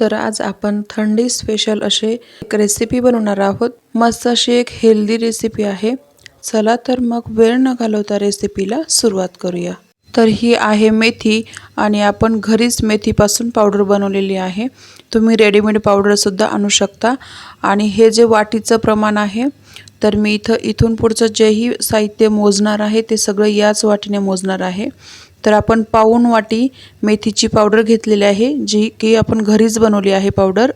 तर आज आपण थंडी स्पेशल असे एक रेसिपी बनवणार आहोत. मस्त अशी एक हेल्दी रेसिपी आहे. चला तर मग वेळ न घालवता रेसिपीला सुरुवात करूया. तर ही आहे मेथी आणि आपण घरीच मेथीपासून पावडर बनवलेली आहे. तुम्ही रेडीमेड पावडरसुद्धा आणू शकता. आणि हे जे वाटीचं प्रमाण आहे तर मी इथं इथून पुढचं जेही साहित्य मोजणार आहे ते सगळं याच वाटीने मोजणार आहे. तर आपण पाऊण वाटी मेथीची पावडर घेतलेली आहे जी की आपण घरीच बनवली आहे पावडर.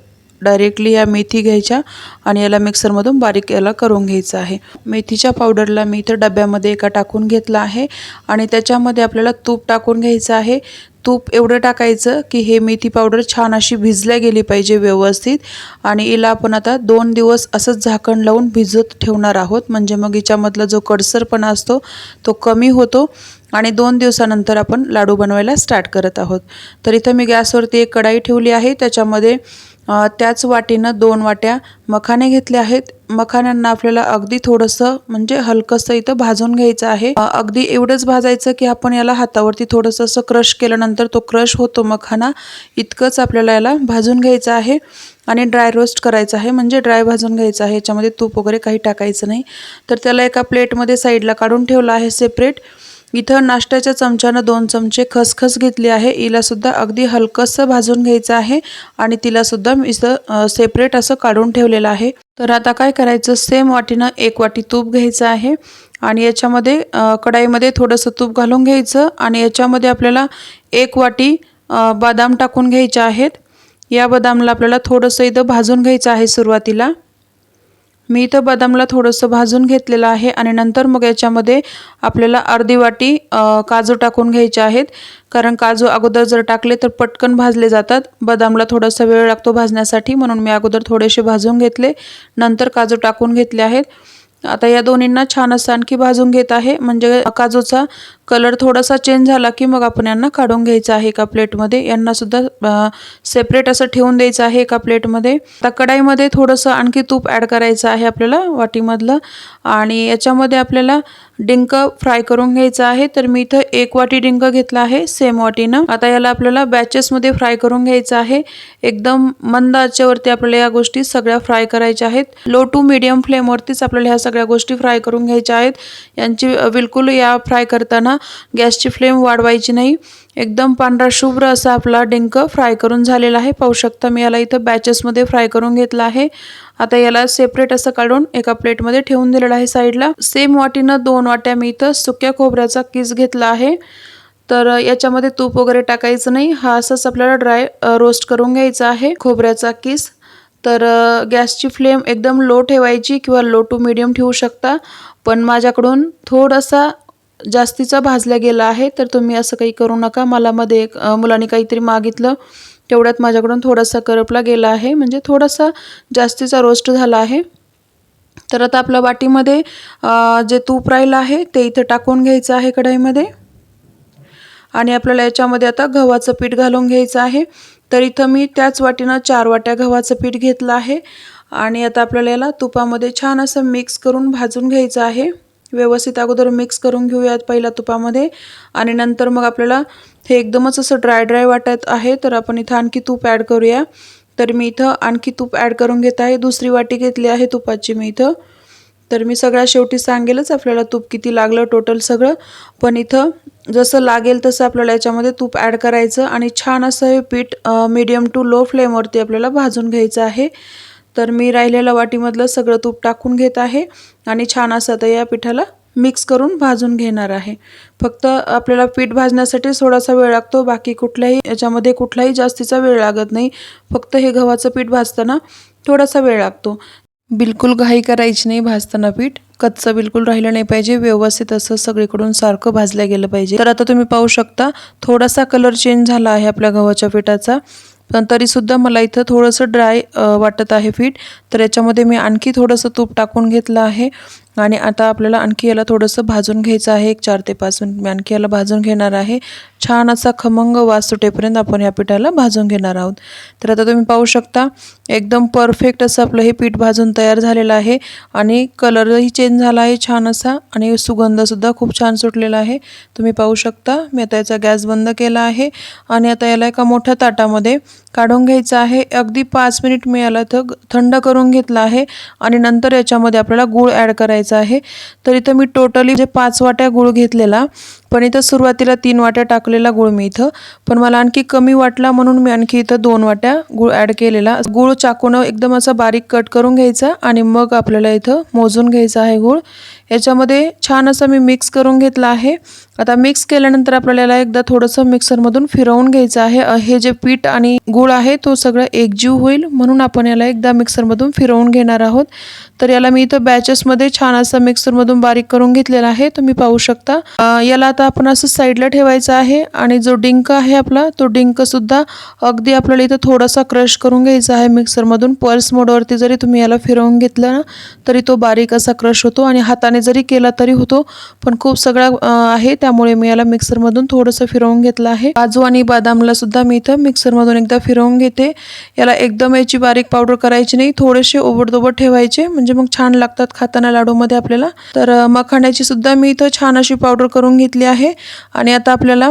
डायरेक्टली या मेथी घ्यायच्या आणि याला मिक्सरमधून बारीक याला करून घ्यायचं आहे. मेथीच्या पावडरला मी इथं डब्यामध्ये एका टाकून घेतलं आहे आणि त्याच्यामध्ये आपल्याला तूप टाकून घ्यायचं आहे. तूप एवढं टाकायचं की हे मेथी पावडर छान अशी भिजल्या गेली पाहिजे व्यवस्थित आणि हिला आपण आता दोन दिवस असंच झाकण लावून भिजत ठेवणार आहोत. म्हणजे मग हिच्यामधला जो कडसरपणा असतो तो कमी होतो आणि दोन दिवसानंतर आपण लाडू बनवायला स्टार्ट करत आहोत. तर इथं मी गॅसवरती एक कढाई ठेवली आहे. त्याच्यामध्ये त्याच वाटीनं दोन वाट्या मखाने घेतले आहेत. मखाण्यांना आपल्याला अगदी थोडंसं म्हणजे हलकंसं इथं भाजून घ्यायचं आहे. अगदी एवढंच भाजायचं की आपण याला हातावरती थोडंसं असं क्रश केल्यानंतर तो क्रश होतो मखाना. इतकंच आपल्याला याला भाजून घ्यायचं आहे आणि ड्राय रोस्ट करायचं आहे म्हणजे ड्राय भाजून घ्यायचं आहे. याच्यामध्ये तूप वगैरे काही टाकायचं नाही. तर त्याला एका प्लेटमध्ये साईडला काढून ठेवलं आहे सेपरेट इथं नाश्त्याच्या चमच्यानं दोन चमचे खसखस घेतली आहे. हिलासुद्धा अगदी हलकंसं भाजून घ्यायचं आहे आणि तिलासुद्धा मी इथं सेपरेट असं काढून ठेवलेलं आहे. तर आता काय करायचं? सेम वाटीनं एक वाटी तूप घ्यायचं आहे आणि याच्यामध्ये कढाईमध्ये थोडंसं तूप घालून घ्यायचं आणि याच्यामध्ये आपल्याला एक वाटी बदाम टाकून घ्यायचे आहेत. या बदामला आपल्याला थोडंसं इथं भाजून घ्यायचं आहे सुरुवातीला. मी इथं बदामला थोडंसं भाजून घेतलेलं आहे आणि नंतर मग याच्यामध्ये आपल्याला अर्धी वाटी काजू टाकून घ्यायचे आहेत. कारण काजू अगोदर जर टाकले तर पटकन भाजले जातात. बदामला थोडासा वेळ लागतो भाजण्यासाठी म्हणून मी अगोदर थोडेसे भाजून घेतले. नंतर काजू टाकून घेतले आहेत. आता या दोन्हींना छान असं आणखी भाजून घेत आहे. म्हणजे काजूचा कलर थोडासा चेंज झाला की मग आपण यांना काढून घ्यायचं आहे एका प्लेटमध्ये. यांनासुद्धा सेपरेट असं ठेवून द्यायचं आहे एका प्लेटमध्ये. आता कढाईमध्ये थोडंसं आणखी तूप ॲड करायचं आहे आपल्याला वाटीमधलं आणि याच्यामध्ये आपल्याला डिंक फ्राय करून घ्यायचं आहे. तर मी इथं एक वाटी डिंक घेतला आहे सेम वाटीनं. आता याला आपल्याला बॅचेसमध्ये फ्राय करून घ्यायचं आहे. एकदम मंद आचेवरती आपल्याला या गोष्टी सगळ्या फ्राय करायच्या आहेत. लो टू मिडियम फ्लेमवरतीच आपल्याला ह्या सगळ्या गोष्टी फ्राय करून घ्यायच्या आहेत. यांची बिलकुल या फ्राय करताना गॅसची फ्लेम वाढवायची नाही. एकदम पांढरा शुभ्र असा आपला डिंक फ्राय करून झालेला आहे. पाहू शकता मी याला इथं बॅचेसमध्ये फ्राय करून घेतला आहे. आता याला सेपरेट असं काढून एका प्लेटमध्ये ठेवून दिलेलं आहे साईडला सेम वाटीनं दोन वाट्या मी इथं सुक्या खोबऱ्याचा किस घेतला आहे. तर याच्यामध्ये तूप वगैरे टाकायचं नाही. हा असंच आपल्याला ड्राय रोस्ट करून घ्यायचा आहे खोबऱ्याचा किस. तर गॅसची फ्लेम एकदम लो ठेवायची किंवा लो टू मिडियम ठेवू शकता. पण माझ्याकडून थोडासा जास्तीचा भाजला गेला आहे तर तुम्ही असं काही करू नका. मला मध्ये एक मुलांनी काहीतरी मागितलं. तेवढ्यात माझ्याकडून थोडासा करपला गेला आहे. म्हणजे थोडासा जास्तीचा रोस्ट झाला आहे. तर आता आपल्या वाटीमध्ये जे तूप राहिलं आहे ते इथं टाकून घ्यायचं आहे कढईमध्ये. आणि आपल्याला याच्यामध्ये आता गव्हाचं पीठ घालून घ्यायचं आहे. तर इथं मी त्याच वाटीनं चार वाट्या गव्हाचं पीठ घेतलं आहे. आणि आता आपल्याला याला तुपामध्ये छान असं मिक्स करून भाजून घ्यायचं आहे. व्यवस्थित अगोदर मिक्स करून घेऊयात पहिल्या तुपामध्ये. आणि नंतर मग आपल्याला हे एकदमच असं ड्राय ड्राय वाटत आहे तर आपण इथं आणखी तूप ॲड करूया. तर मी इथं आणखी तूप ॲड करून घेत आहे. दुसरी वाटी घेतली आहे तुपाची मी इथं. तर मी सगळ्या शेवटी सांगेलच आपल्याला तूप किती लागलं टोटल सगळं. पण इथं जसं लागेल तसं आपल्याला याच्यामध्ये तूप ॲड करायचं आणि छान असं हे पीठ मीडियम टू लो फ्लेमवरती आपल्याला भाजून घ्यायचं आहे. तर मी राहिलेल्या वाटीमधलं सगळं तूप टाकून घेत आहे आणि छान असं तर या पिठाला मिक्स करून भाजून घेणार आहे. फक्त आपल्याला पीठ भाजण्यासाठी थोडासा वेळ लागतो बाकी कुठल्याही याच्यामध्ये कुठलाही जास्तीचा वेळ लागत नाही. फक्त हे गव्हाचं पीठ भाजताना थोडासा वेळ लागतो. बिलकुल घाई करायची नाही भाजताना पीठ. कच्चं बिलकुल राहिलं नाही पाहिजे. व्यवस्थित असं सगळीकडून सारखं भाजलं गेलं पाहिजे. तर आता तुम्ही पाहू शकता थोडासा कलर चेंज झाला आहे आपल्या गव्हाच्या पिठाचा. पण तरीसुद्धा मला इथं थोडंसं ड्राय वाटत आहे पीठ. तर याच्यामध्ये मी आणखी थोडंसं तूप टाकून घेतलं आहे. आणि आता आपल्याला आणखी याला थोडंसं भाजून घ्यायचं आहे. एक चार ते पाच मिनिट मी आणखी याला भाजून घेणार आहे. छान असा खमंग वास सुटेपर्यंत आपण या पिठाला भाजून घेणार आहोत. तर आता तुम्ही पाहू शकता एकदम परफेक्ट असं आपलं हे पीठ भाजून तयार झालेलं आहे आणि कलरही चेंज झाला आहे छान असा आणि सुगंधसुद्धा खूप छान सुटलेला आहे. तुम्ही पाहू शकता मी आता याचा गॅस बंद केला आहे आणि आता याला एका मोठ्या ताटामध्ये काढून घ्यायचं आहे. अगदी पाच मिनिट मी याला इथं थंड करून घेतला आहे आणि नंतर याच्यामध्ये आपल्याला गूळ ॲड करायचा आहे. तर इथं मी टोटली जे पाच वाट्या गूळ घेतलेला पण इथं सुरुवातीला तीन वाट्या टाकलेला गुळ मी इथं. पण मला आणखी कमी वाटला म्हणून मी आणखी इथं दोन वाट्या गुळ ॲड केलेला. गुळ चाकून एकदम असा बारीक कट करून घ्यायचा आणि मग आपल्याला इथं मोजून घ्यायचा आहे गुळ. याच्यामध्ये छान असं मी मिक्स करून घेतला आहे. आता मिक्स केल्यानंतर आपल्याला याला एकदा थोडंसं मिक्सरमधून फिरवून घ्यायचं आहे. हे जे पीठ आणि गूळ आहे तो सगळं एकजीव होईल म्हणून आपण याला एकदा मिक्सरमधून फिरवून घेणार आहोत. तर याला मी इथं बॅचेसमध्ये छान असं मिक्सरमधून बारीक करून घेतलेला आहे. तुम्ही पाहू शकता. याला आता आपण असं साईडला ठेवायचं आहे. आणि जो डिंक आहे आपला तो डिंकसुद्धा अगदी आपल्याला इथं थोडासा क्रश करून घ्यायचा आहे मिक्सरमधून. पल्स मोडवरती जरी तुम्ही याला फिरवून घेतलं ना तरी तो बारीक असा क्रश होतो आणि हाताने जरी केला तरी होतो पण खूप सगळा आहे. त्यामुळे मी याला मिक्सरमधून थोडंसं फिरवून घेतलं आहे. काजू आणि बदामला सुद्धा मी इथं मिक्सरमधून एकदा फिरवून घेते. याला एकदम याची बारीक पावडर करायची नाही थोडेसे ओबडदोबड ठेवायचे म्हणजे मग छान लागतात खाताना लाडूमध्ये आपल्याला. तर मखाण्याची सुद्धा मी इथं छान अशी पावडर करून घेतली आहे. आणि आता आपल्याला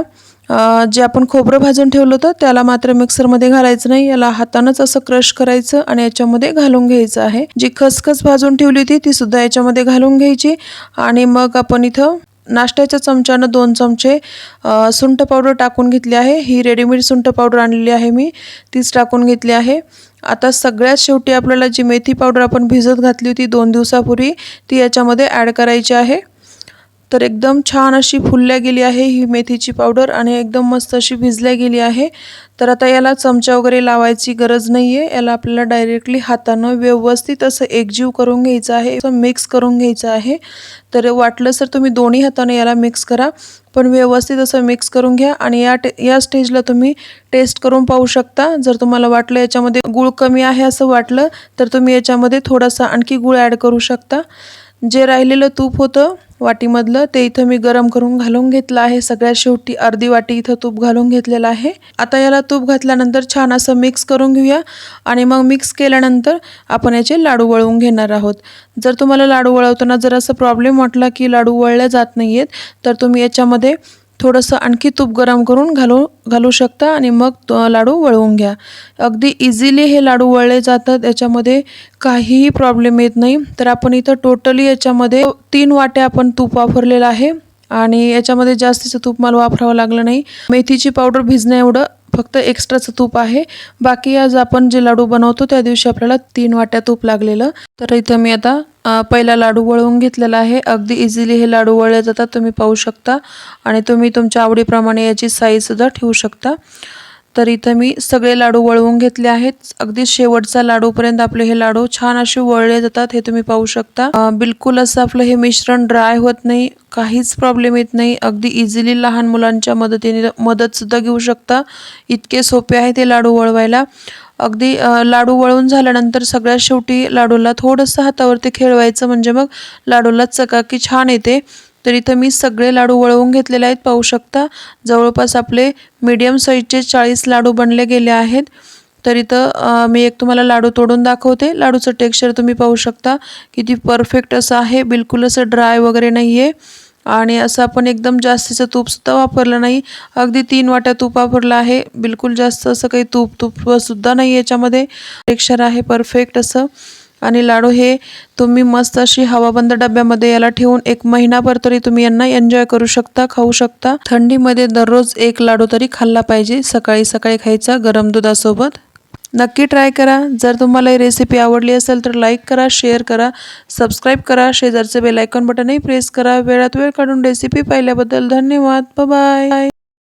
जे आपण खोबरं भाजून ठेवलं होतं त्याला मात्र मिक्सरमध्ये घालायचं नाही. याला हातानंच असं क्रश करायचं आणि याच्यामध्ये घालून घ्यायचं आहे. जी खसखस भाजून ठेवली होती ती सुद्धा याच्यामध्ये घालून घ्यायची. आणि मग आपण इथं नाश्त्याच्या चमच्यानं दोन चमचे सुंठ पावडर टाकून घेतली आहे. ही रेडीमेड सुंठ पावडर आणलेली आहे मी. तीच टाकून घेतली आहे. आता सगळ्यात शेवटी आपल्याला जी मेथी पावडर आपण भिजत घातली होती दोन दिवसापूर्वी ती याच्यामध्ये ॲड करायची आहे. तर एकदम छान अशी फुलल्या गेली आहे ही मेथीची पावडर आणि एकदम मस्त अशी भिजल्या गेली आहे. तर आता याला चमचा वगैरे लावायची गरज नाही आहे याला आपल्याला डायरेक्टली हातानं व्यवस्थित असं एकजीव करून घ्यायचं आहे असं मिक्स करून घ्यायचं आहे. तर वाटलं सर तुम्ही दोन्ही हाताने याला मिक्स करा. पण व्यवस्थित असं मिक्स करून घ्या आणि या टे या स्टेजला तुम्ही टेस्ट करून पाहू शकता. जर तुम्हाला वाटलं याच्यामध्ये गुळ कमी आहे असं वाटलं तर तुम्ही याच्यामध्ये थोडासा आणखी गुळ ॲड करू शकता. जे राहिलेलं तूप होतं वाटीमधलं ते इथं मी गरम करून घालून घेतलं आहे. सगळ्यात शेवटी अर्धी वाटी इथं तूप घालून घेतलेलं आहे. आता याला तूप घातल्यानंतर छान असं मिक्स करून घेऊया आणि मग मिक्स केल्यानंतर आपण याचे लाडू वळवून घेणार आहोत. जर तुम्हाला लाडू वळवताना जर असं प्रॉब्लेम वाटला की लाडू वळल्या जात नाही आहेत तर तुम्ही याच्यामध्ये थोडंसं आणखी तूप गरम करून घालू घालू शकता आणि मग लाडू वळवून घ्या. अगदी इझिली हे लाडू वळले जातात याच्यामध्ये काहीही प्रॉब्लेम येत नाही. तर आपण इथं टोटली याच्यामध्ये तीन वाट्या आपण तूप वापरलेलं आहे आणि याच्यामध्ये जास्तीचं तूप मला वापरावं लागलं नाही. मेथीची पावडर भिजण्या एवढं फक्त एक्स्ट्राचं तूप आहे. बाकी आज आपण जे लाडू बनवतो त्या दिवशी आपल्याला तीन वाट्या तूप लागलेलं. तर इथं मी आता पहिला लाडू वळवून घेतलेला आहे. अगदी इझिली हे लाडू वळले जातात तुम्ही पाहू शकता. आणि तुम्ही तुमच्या आवडीप्रमाणे याची साईजसुद्धा ठेवू शकता. तर इथं मी सगळे लाडू वळवून घेतले आहेत. अगदी शेवटचा लाडूपर्यंत आपले हे लाडू छान असे वळले जातात हे तुम्ही पाहू शकता. बिलकुल असं आपलं हे मिश्रण ड्राय होत नाही काहीच प्रॉब्लेम येत नाही. अगदी इझिली लहान मुलांच्या मदतीने मदतसुद्धा घेऊ शकता. इतके सोपे आहे ते लाडू वळवायला. अगदी लाडू वळून झाल्यानंतर सगळ्यात शेवटी लाडूला थोडंसं हातावरती खेळवायचं म्हणजे मग लाडूला चकाकी छान येते. तर इथं मी सगळे लाडू वळवून घेतलेले आहेत पाहू शकता. जवळपास आपले मीडियम साईजचे चाळीस लाडू बनले गेले आहेत. तर इथं मी एक तुम्हाला लाडू तोडून दाखवते. लाडूचं टेक्स्चर तुम्ही पाहू शकता. किती परफेक्ट असं आहे. बिलकुल असं ड्राय वगैरे नाही आहे आणि असं आपण एकदम जास्तीचं तूपसुद्धा वापरलं नाही. अगदी तीन वाट्या तूप वापरलं आहे. बिलकुल जास्त असं काही तूप तूपसुद्धा नाही याच्यामध्ये. टेक्स्चर आहे परफेक्ट असं. आणि लाडू हे तुम्ही मस्त अशी हवाबंद डब्यामध्ये याला ठेवून एक महिनाभर तरी तुम्ही यांना एन्जॉय करू शकता खाऊ शकता. थंडीमध्ये दररोज एक लाडू तरी खाल्ला पाहिजे. सकाळी सकाळी खायचा गरम दुधासोबत. नक्की ट्राय करा. जर तुम्हाला ही रेसिपी आवडली असेल तर लाईक करा शेअर करा सबस्क्राईब करा. शेजारचे बेल आयकॉन बटनही प्रेस करा. वेळात वेळ काढून रेसिपी पाहिल्याबद्दल धन्यवाद. बाय